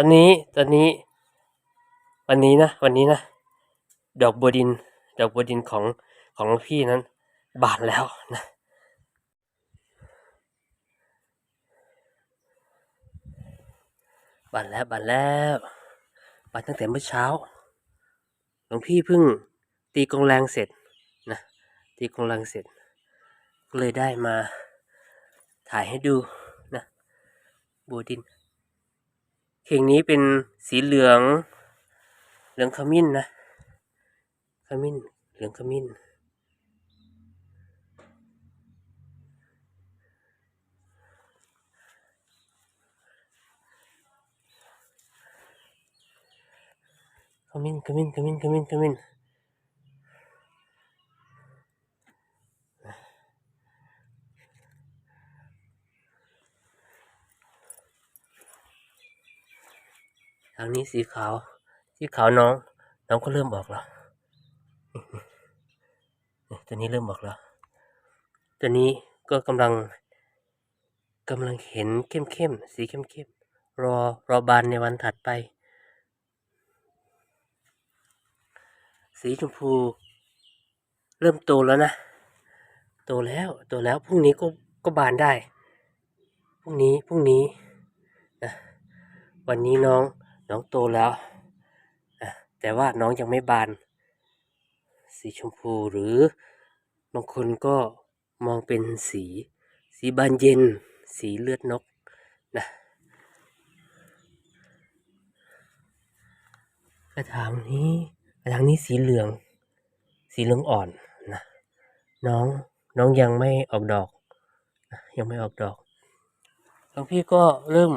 อนนี้ตอนนี้ วันนี้นะวันนี้นะดอกบัวดิน ดอกบัวดินของของหลวงพี่นั้น บานแล้วนะบานแล้วบานแล้วบานตั้งแต่เมื่อเช้าหลวงพี่เพิ่งตีกองแรงเสร็จนะตีกองแรงเสร็จ ก็เลยได้มาถ่ายให้ดูนะบัวดิน เข่งนี้เป็นสีเหลือง เหลืองขมิ้นนะ ขมิ้น เหลืองขมิ้น ขมิ้น ขมิ้น ขมิ้น ขมิ้น ขมิ้น ทางนี้สีขาว สีขาวน้อง น้องก็เริ่มบอกแล้วตัวนี้เริ่มบอกแล้ว ตัวนี้ก็กำลังกำลังเห็นเข้มเข้มๆสีเข้มเข้มๆรอรอบานในวันถัดไป สีชมพู เริ่มโตแล้วนะ โตแล้วโตแล้วพรุ่งนี้ก็ก็บานได้พรุ่งนี้พรุ่งนี้นะวันนี้น้อง น้องโตแล้วแต่ว่าน้องยังไม่บาน สีชมพูหรือบางคนก็มองเป็นสี สีบานเย็น สีเลือดนกนะกระถางนี้กระถางนี้สีเหลือง สีเหลืองอ่อนนะน้องน้องยังไม่ออกดอกนะยังไม่ออกดอกหลวงพี่ก็เริ่ม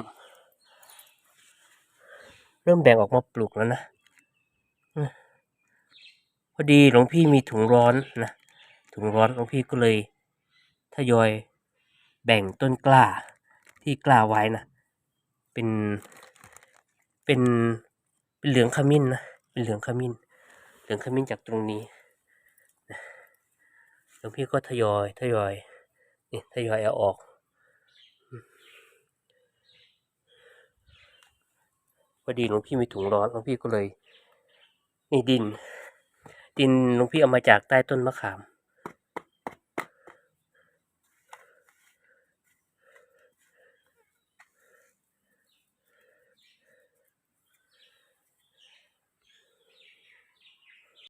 เริ่มแบ่งออกมาปลูกแล้วนะพอดีหลวงพี่มีถุงร้อนนะถุงร้อนหลวงพี่ก็เลยทยอยแบ่งต้นกล้าที่กล้าไว้นะเป็นเป็นเป็นเหลืองขมิ้นนะเป็นเหลืองขมิ้น เหลืองขมิ้นจากตรงนี้หลวงพี่ก็ทยอยทยอยนี่ทยอยเอาออก พอดีหลวงพี่มีถุงร้อนหลวงพี่ก็เลยนี่ดิน ดินหลวงพี่เอามาจากใต้ต้นมะขาม